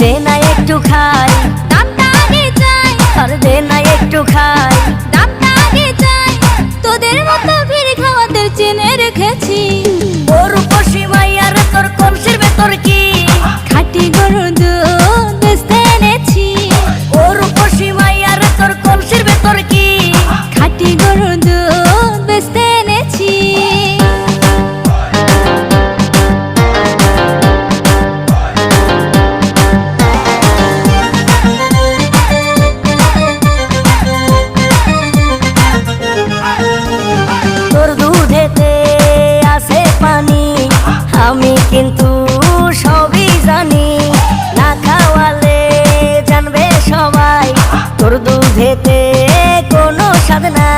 দে না একটু খাই। আর দে না একটু খাই। তোদের মতো ভিড় খাওয়াদের চেনে রেখেছি। ওর এতে কোনো সাধনা